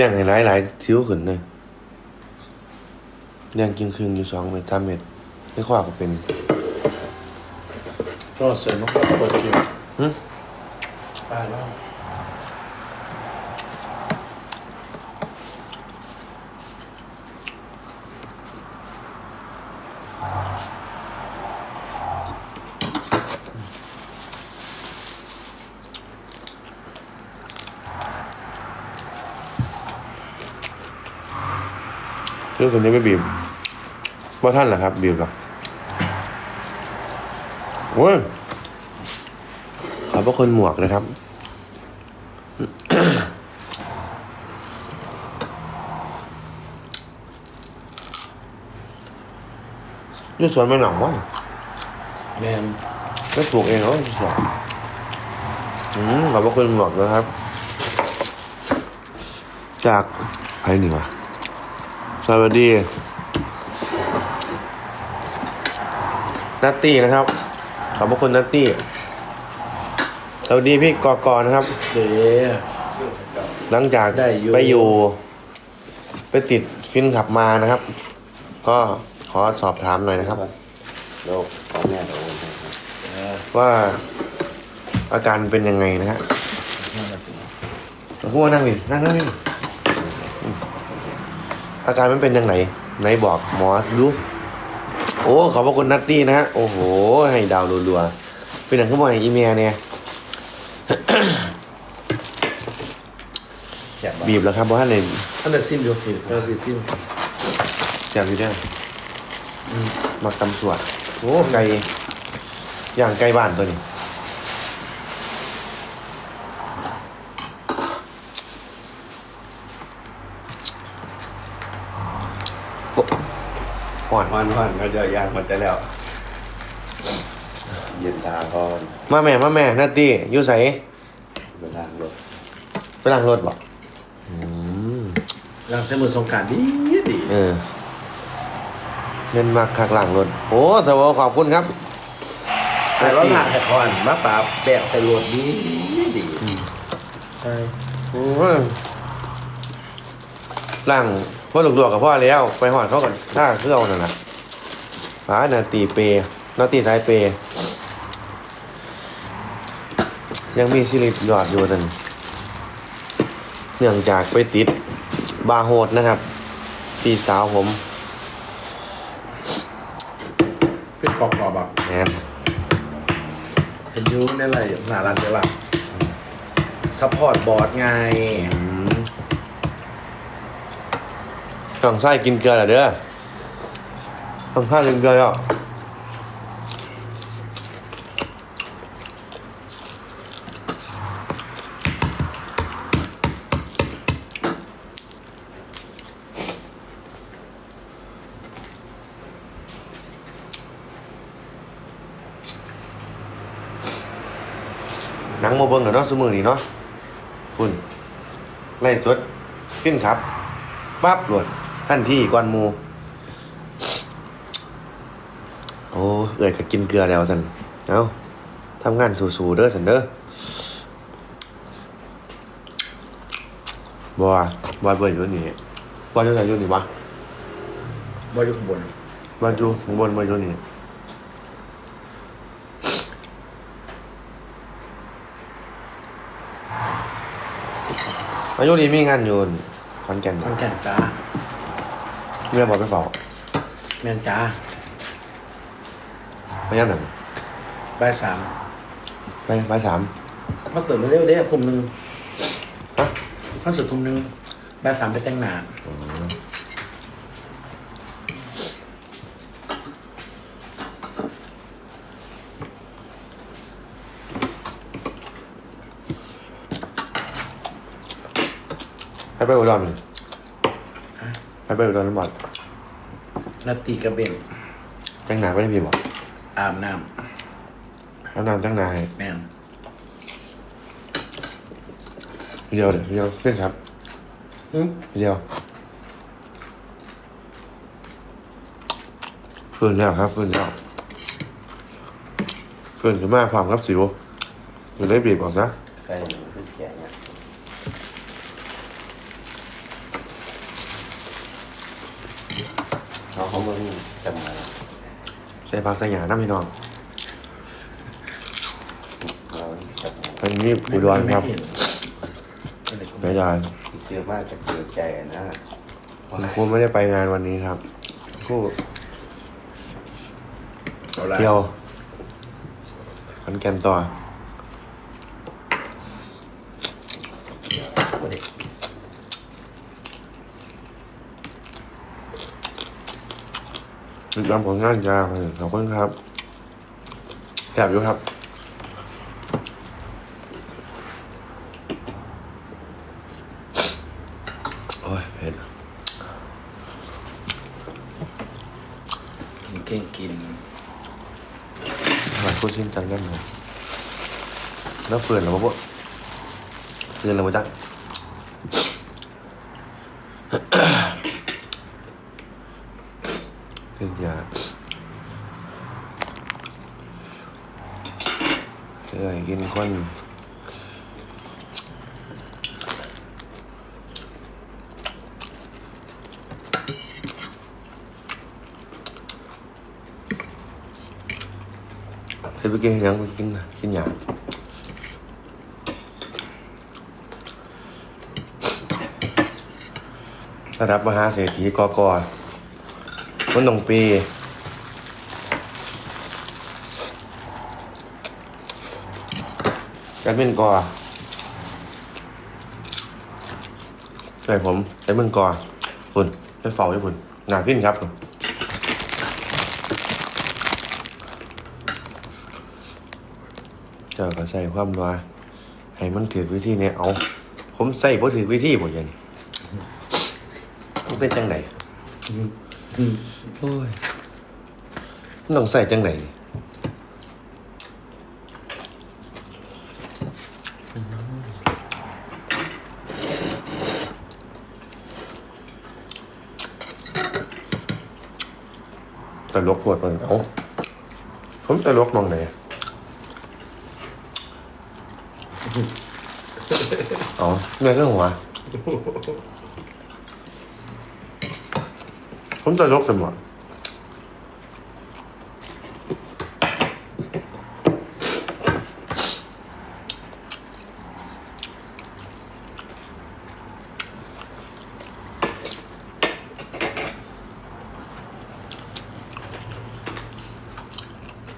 ย่างให้หลายหลายๆชิ้วขึ้นเลยย่างกินครึ่งอยู่สองเม็ดสามเม็ดนี่ข้อก็เป็นก็เสร็จน้องก็เปิดคิวหึไปแล้ว ชิ้วขึ้นยังไม่บีบว่าท่านเหรอครับ บีบเหรอโอ้ยขอบพระคุณหมวกนะครับ นี่สวนไม่หนังวะแมนไม่ปลูกเองเหรอสวนอืมขอบพระคุณหมวกนะครับ จากใครหนึ่งอะส วัสดีนัตตี้นะครับ ขอบพระคุณนัตตี้สวัสดีพี่กอกอนะครับ เดี๋ยวหลังจากได้อยู่ ไปอยู่ ไปติดฟินขับมานะครับ ก็ขอสอบถามหน่อยนะครับ โลกพ่อแม่โดนว่าอาการเป็นยังไงนะฮะพูดว่านั่งดินั่งนั่งดิอืม อาการมันเป็นยังไงไหนบอกหมอดูโอ้ขอบพระคุณนัตตี้นะฮะโอ้โห ให้ดาวรัวๆเป็นอย่างที่บอกให้อีเมียเนี่ยแฉะบีบแล้วครับเพราะท่านเลยท่านเดซิมอยู่สิเออซิซิมแซ่บอยู่เด้ออืมมักตำสวดโอ้ไก่ย่างไก่บ้านตัวนี้ อ่อนวันวันก็จะย่างมันจะแล้ว เย็นตาก่อนมาแม่มาแม่นาตี้อยู่ใสเวลางรถไปล้างรถบอกอืมหลังเสมือนสงกรารดีดีเออเงินมาคักหลังรถโอ้สวัสดีขอบคุณครับแต่รถหนักแหกคอนมาปราบแบกใส่รถดีดีใช่โอ้ยหลัง พ่อหลุกดวกกับพ่อแล้ว ไปหอดเขาก่อนถ้าเครื่องนั่นแหละฟ้านาตีเปนาตีสายเป ยังมีชีวิตยอดอยู่นั่นเนื่องจากไปติดบาร์โฮดนะครับปีสาวผมเป็นกรอบกรอบแบบแอนเห็นอยูในอะไรหนารันเดี๋ยวละซัพพอร์ตบอร์ดไง ต้องใส่กินเกลือเหรอเด้อต้องใส่กินเกลือเหรอหนังโมเบิ้งเหรอเนาะสมือนี่เนาะคุณไล่สดขึ้นครับปั๊บหลวด ทันที่ก่อนหมูโอ้เอ่ยก็กินเกลือแล้วสันเอาทำงานสูๆเด้อสันเด้อบัวบัวเบื่ออยู่นี่บัวอยู่ไหนอยู่นี่วะบอร์ดอยู่ข้างบนบัวอยู่ข้างบนบัวอยู่นี่อายุนี้มีงานอยู่ขอนแก่นคอนแก่นจ้า เมียบอกไปเฝ้าแมนจ้าพยายามหนังบ่ายสามไปไปสามมาตื่นมาเร็วเด้ทุ่มหนึ่งฮะคอนเสิร์ตทุ่มหนึ่งบ่ายสามไปแต่งหน้าให้ไปอุดรให้ ไปอุดรน้ำบอดนาตีกระเบนจังหนาไปได้พี่บอกอาบน้น้ำน้ำจังหนาให้ำแมนเดียวเดี๋ยวเดียวเพื่อนครับอืมเดียวฟื้นแล้วครับฟื้นแล้วฟื้นขึ้นมาพร้อมครับสิวอยู่ได้บีบออกนะ ใครเป็นแก่เนี่ย เขาเขามึงจำมาใส่ผักใส่หยาน้ำพี่น้องเราจำมามันมีอุดรครับไปดอนเสื้อมากจะเกิดใจนะคุณครูไม่ได้ไปงานวันนี้ครับครูเอาละเที่ยวขอนแก่นต่อ ไม่ได้ ติดตามผลงานจ้าขอบคุณครับแอบอยู่ครับโอ้ยเผ็ดกินเก่งกินหลายคนชินจังกันเลยแล้วเปื่อนเหรอวะพวกเปื่อนเหรอวะจ๊ะ ขึ้นยา เคยกินคนเคยไปกินยังไปกินนะกินหยาระดับมหาเศรษฐีกอกอมันต้องปี แอดมินกอใช่ผมแอดมินกอคุณไปเฝ้าให้คุณหนาขึ้นครับคุณเจ้าก็ใส่ความรัวให้มันถือวิธีเนี่ยเอา ผมใส่บ่ถือวิธีบ่อยันนี่มันเป็นจังไหนโอ้ยมันต้องใส่จังไหนนี่ ตลกปวดมันเอาผมตลกมองไหนเอ๋อเมื่อก็หัวผมตลกเสมอ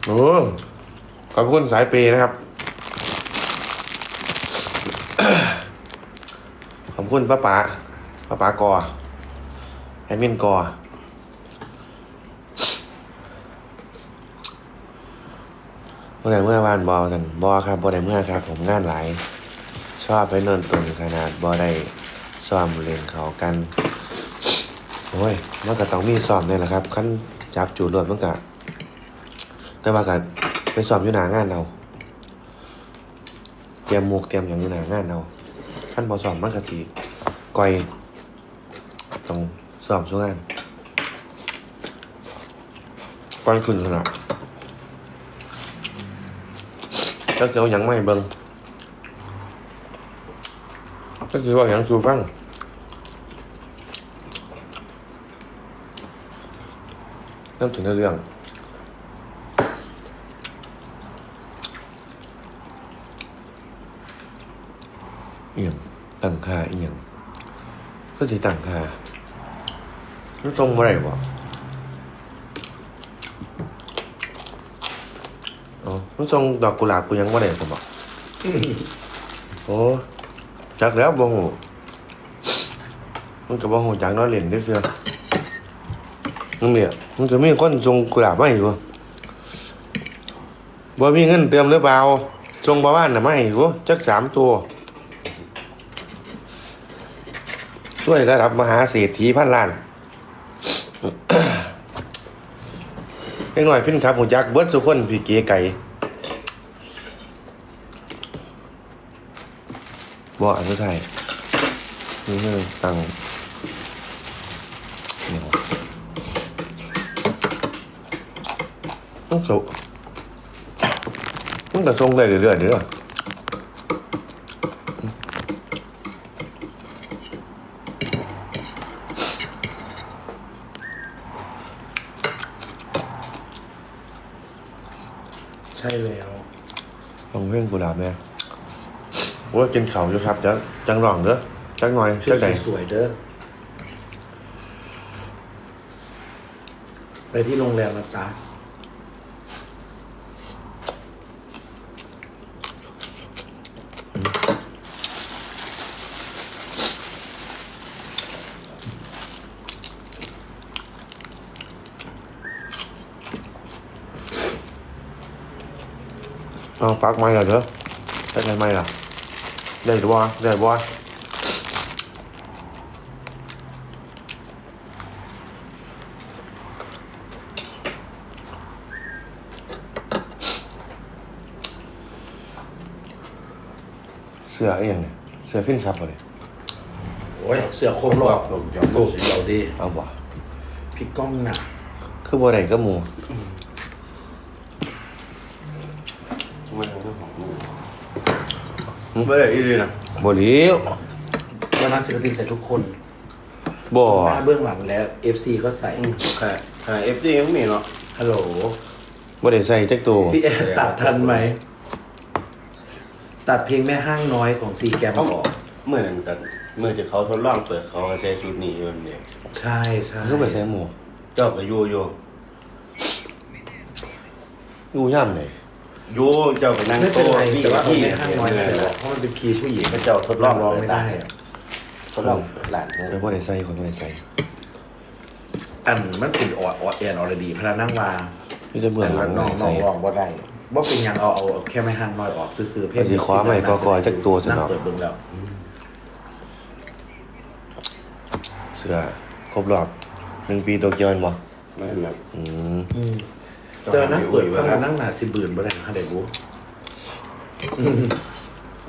โอ้ขอบคุณสายเปย์นะครับ ขอบคุณป้าป๋าป้าป๋ากอแอดมินกอเมื่อไหร่เมื่อวานบอกันบอครับบอได้เมื่อครับ ผมงานหลาย ชอบไปนอนตุนขนาดบอได้ซ้อมเรียนเขากัน โอ้ยมันก็ต้องมีซ้อมเนี่ยแหละครับขั้นจับจูดรวดมันก็ แต่ว่ากันไปซ้อมอยู่หนางานเราเตรียมหมวกเตรียมอย่างอยู่หนางานเราขั้นบอซ้อมมันก็สีก่อยต้องซ้อมสู้งานก่อนขึ้นขนาดจักจะเอาหยังไม่เบิ่งจักจะว่าหยังสูฟังเริ่มถึงในเรื่อง เอียงตั้งค่าเอียงก็สิตั้งค่ามันทรงบ่ได้บ่อ๋อมันทรงดอกกุหลาบกูยังบ่ได้ผมบอกโอ้จักแล้วบ่ฮู้มันก็บ่ฮู้จักเนาะเล่นได้เสือมึงเนี่ยมันก็มีคนส่งกุหลาบมาให้อยู่บ่มีเงินเติมหรือเปล่าส่งบ่บ้านน่ะมาให้อยู่จักสามตัว ช่วยระดับมหาเศรษฐีพันล้านเล็กหน่อยฟินครับหูจักเบิดสุคนพี่เก๋ไก่บ่อันสุดท้ายนี่คือตังเนี่ยวต้องสุต้องแต่ทรงได้เรื่อยๆเด้อ ใช่แล้วฟังเพลงกุหลาบเนี่ยโอ้ยกินเข่าวอยู่ครับเดี๋ยวจังหล่องเด้อจังหน่อยชุจัดงใดสวยๆเด้อไปที่โรงแรมนะจ๊ะ เอาปักไม้เหรอเด้อได้ไงไม้ล่ะ ได้บ่ได้บ่เสื้ออะไรอย่างเนี่ยเสื้อฟินครับบ่เลยโอ้ยเสือโคมหลอกลูกเดี๋ยวดีเอาบ่พี่ก้องหนักคือบ่ได้ก็หมู่ไม่ได้ของมึง ไม่ได้อีเลยนะบ่เลี้ยววันนั้นศิลปินใส่ทุกคนบ่หน้าเบื้องหลังแล้ว FC ก็ใส่ค่ะค่ะเอฟซียังมีเนาะฮัลโหลบ่ได้ใส่จักตัวพี่แอดตัดทันไหม ตัดเพลงแม่ห้างน้อยของซีแกมเขาออกเมื่อนั้นกันเมื่อจะเขาทดลองเปิดเขาก็ใช้ชุดนี้อยู่เนี่ยใช่ใช่คือบ่ใส่หมู่เจ้าก็อยู่อยู่อยู่ย่ำเลย อยู่เจ้าไปนั่งไม่เป็นโต๊ะไรที่แต่ว่าเอาที่แม่ห้างน้อยเนี่ใส่ยออกเพราะมันเป็นคีย์ผู้หญิงพระเจ้าทดลองร้องเปิไม่ดได้ร้านทดลองเปิดร้านแต่บ่ได้ใส่คนบ่ได้ใส่อันมันเป็นออดออดแอนออร์ดีพนักนั่งวามีแต่เบื้องหลังน้องใส่น้องร้องบ่ได้บ่เป็นหยังเอาเอาเอาแค่ไม่ห้างน้อยออกซื้อๆเพลงเอาสิขอใหม่ก็ก่อยจักตัวสินั่งเนาะเปิดเบิ่งแล้วเสื้อครบรอบหนึ่งปีโตเกียวแม่นบ่นั่นแหละอืม เจอนั่งเปิดฟังนั่งหนาสิบื่นบ่ได้ฮะเด็กบู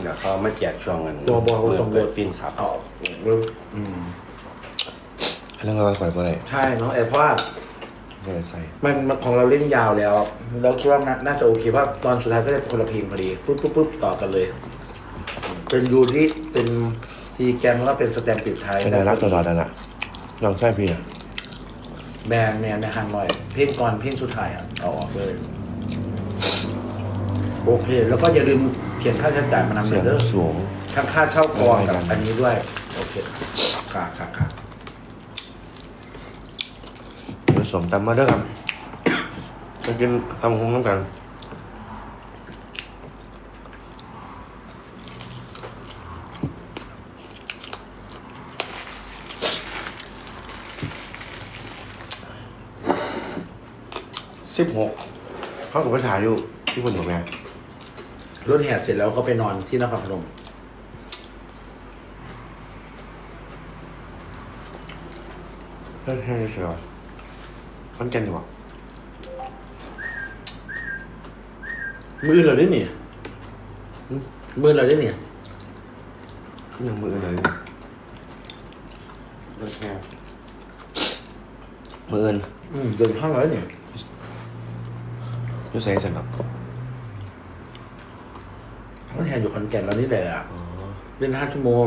เดี๋ยวเขามาแจกช่วงกันตัวบอลเมื่อต้องเปิดฟินครับเอาเริ่มอืมเรื่องอะไรข่อยบ่ได้ใช่เนาะไอ้เพราะว่าบ่ได้ใส่มันมันของเราเล่นยาวแล้ว เราคิดว่าน่าน่าจะโอเคว่าตอนสุดท้ายก็จะคนละเพลงพอดีปุ๊บปุ๊บปุ๊บต่อกันเลย เป็นยูที่เป็นซีแกมแล้วก็เป็นสแตมป์ปิดท้ายเป็นน่ารักตลอดนั่นน่ะน้องชายพี่น่ะ แบนแมนในฮันหน่อย เพลงก่อนเพลงสุดท้ายอะเอาออกเลย โอเค แล้วก็อย่าลืมเขียนค่าใช้จ่ายมานำเสื้เด้ออสูง ทั้งค่าเช่ากองกับไม่ได้กันอันนี้ด้วย โอเคค่ะค่ะค่ะผสมตำมาเด้อครับจะกินตำหุ้มน้ำกัน สิบหกเขากับไปถ่ายอยู่ที่บนหัวแม่รถแห่เสร็จแล้วก็ไปนอนที่นครพนมเลิกแห้งเชียวมันแกันอยู่อะมือเราได้เนี่ยมือเราได้เนี่ยยังมือเลยรถแค่มือเอินอืมเดินห้างเราได้เนี่ยอ ยูใส่สนับรถแห่อยู่ขอนแก่นเรานี่แหละเล่นห้าชั่วโมง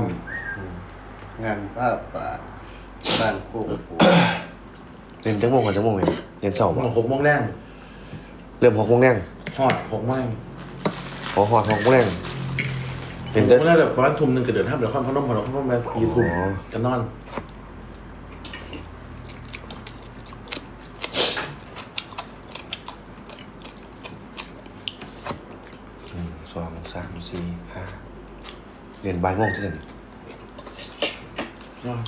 งานภาพป่าบ้านโคกปูเป็นจังโมงกันจังโมงเองเย็นเสาร์บ่หกโมงแรงเริ่มหกโมงแรงหอดหกโมงขอหอดหกโมงแรงหเป็นกจะ โมงแรงแบบประมาณทุ่มหนึ่งก็เดินห้ามเดี๋ยวข้ามพนมพอเราข้ามพนมมาสี่ทุ่มอ๋อ จะนอน หนึ่งสองสามสี่ห้า เรียนบ่ายโมงที่ไหนนอน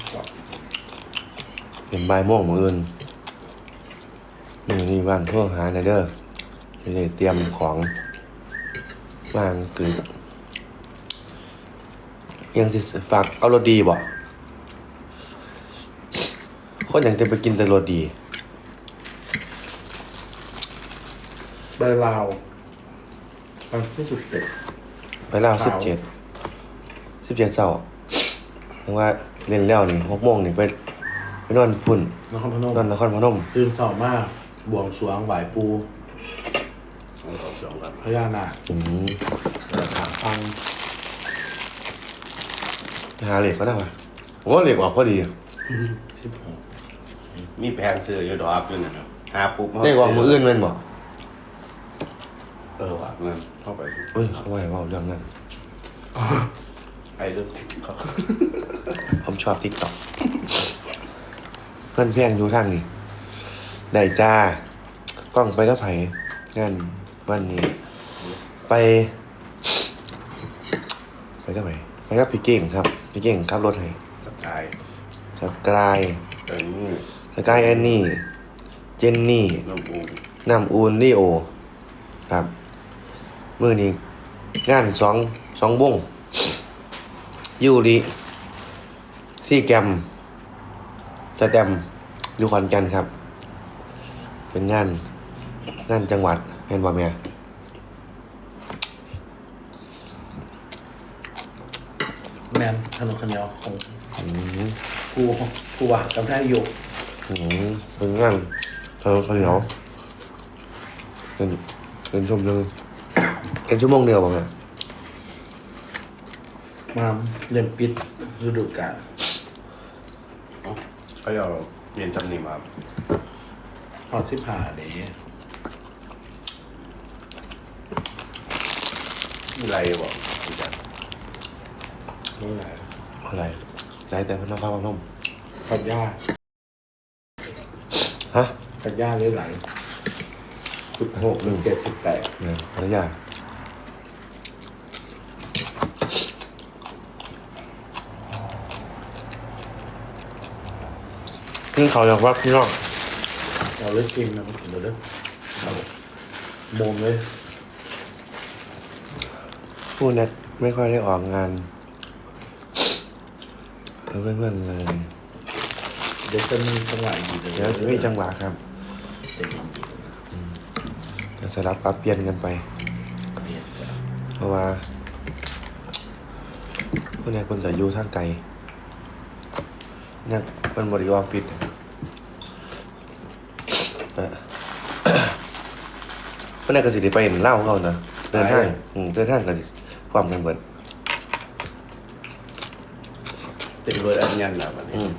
เรียนบ่ายโมงมืออื่นหนึ่งนี่ว่างโทั่วหาในเด้อจะได้เตรียมของวางคือยังจะฝากเอารถดีบ่คนยังจะไปกินแต่รถดีใบลาวมันที่สุดเด็ดไปเล่าครัสิบบเจ็ด สิบเจ็ดเสาร์เพราะว่าเรียนแล้วนี่หกโมงนี่ไปไปนอนพุ่นนครพนมนอนนครพนมตื่นเสามากบวงสรวงไหวปูของเขาสองกันพญานาคอืมเดินทางฟังไปหาเหล็กก็ได้ป่ะโอ้เหล็กออกพอดีสิบหกมีแพงซื้ออยู่ดอกอยู่นั่นเนาะหาปุ๊บเหล็กออกมืออื่นแมันบ่เออว่ะเงินเข้าไปเอ้ยเขาว่าให้เว่าเรื่องนั้น ไอ้เรื่องเขาผมชอบติ๊กต็อกเพื่อนเพียงอยู่ทางนี้ได้จ้ากล้องไปก็ไผงานวันนี้ ไป ไปก็ไผไปก็พี่เก่งครับพี่เก่งขับรถให้สกายสกายเออนี่สกายแอนนี่ เจนนี่น้ำอูน้ำอูนลีโอ ครับ มือนี้งานสองสองวง ยูริซี่แกรมสแตมป์อยู่ขอนแก่นครับ เป็นงานงานจังหวัดเห็นบ่แม่แมนถนนคนเดียวของอืมกูกูว่าจำได้อยู่อืมเป็นงานเธอเขาวเหนียวเป็นเป็นชมหนึ่งเป็นชั่วโมงเดียวบ่แม่ มาเรียนปิดฤดูกาลเขาเอาเรียนจำนี่มาพอสิบห้าเดย์มีอะไรบอกอาจารย์ไม่มีอะไรอะไรใจแต่พนักงานพนมพัดยาฮะพัดยาเรื่อยไหลสิบหกสิบเจ็ดสิบแปดเนี่ยภรรยา นเขาอยากวัดพี่น้องเราเล่นเกมนะเดี๋ยวเด้อเอาโมงเลยพูดเน็ตไม่ค่อยได้ออกงานเพื่อนเพื่อนๆเลย เดี๋ยวจะมีจังหวะอยู่เดี๋เดี๋ยวจะมีจังหวะครับเดี๋ยวเย็นเดี๋ยวจะรับปรับเปลี่ยนกันไปๆเปลี่ยนกันเพราะว่าพวกนี้คนจะอยู่ทางไกล เนี่ยเป็นบริวารฟิตแต่พวกนี้ก็สิได้ไปเห็นเล่าของเขานะเดินทางอืมเดินทางกันความกันเบิดเป็นเบอร์อันยันนะวันนี้อืม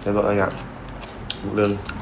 แล้วบอกอะไรอะเรื่องเ